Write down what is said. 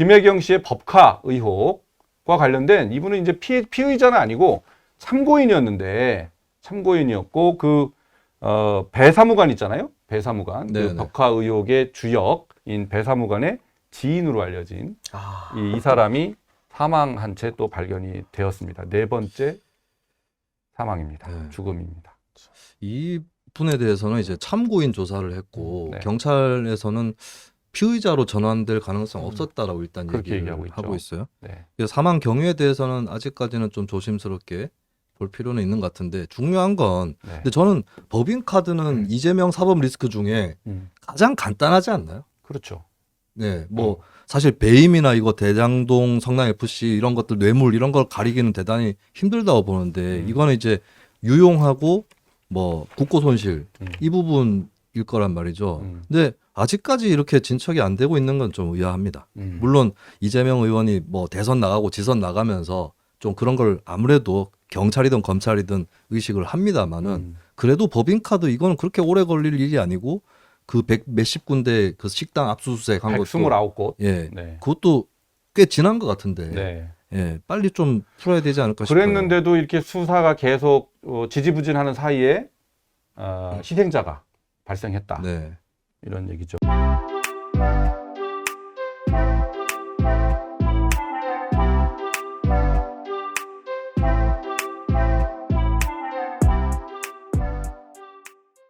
김혜경 씨의 법카 의혹과 관련된 이분은 이제 피, 피의자는 아니고 참고인이었는데 참고인이었고 그 어, 배사무관 있잖아요. 배사무관 그. 법카 의혹의 주역인 배사무관의 지인으로 알려진 아, 이, 이 사람이 사망한 채 또 발견이 되었습니다. 네 번째 사망입니다. 네. 죽음입니다. 이 분에 대해서는 이제 참고인 조사를 했고 네. 경찰에서는 피의자로 전환될 가능성 없었다라고 일단 그렇게 얘기를 얘기하고 있죠. 하고 있어요. 네. 그래서 사망 경위에 대해서는 아직까지는 좀 조심스럽게 볼 필요는 있는 것 같은데 중요한 건 네. 근데 저는 법인 카드는 이재명 사법 리스크 중에 음, 가장 간단하지 않나요? 그렇죠. 네, 뭐 사실 배임이나 이거 대장동 성남 FC 이런 것들 뇌물 이런 걸 가리기는 대단히 힘들다고 보는데 음. 이거는 이제 유용하고 뭐 국고 손실 음. 이 부분 일 거란 말이죠. 음. 근데 아직까지 이렇게 진척이 안 되고 있는 건 좀 의아합니다. 음. 물론 이재명 의원이 뭐 대선 나가고 지선 나가면서 좀 그런 걸 아무래도 경찰이든 검찰이든 의식을 합니다만은 음. 그래도 법인카드 이거는 그렇게 오래 걸릴 일이 아니고 그 백 몇십 군데 그 식당 압수수색 한 것도 129곳. 예 네. 그것도 꽤 지난 것 같은데 네. 예 빨리 좀 풀어야 되지 않을까 싶어요. 그랬는데도 이렇게 수사가 계속 어, 지지부진하는 사이에 어, 희생자가 발생했다. 네. 이런 얘기죠.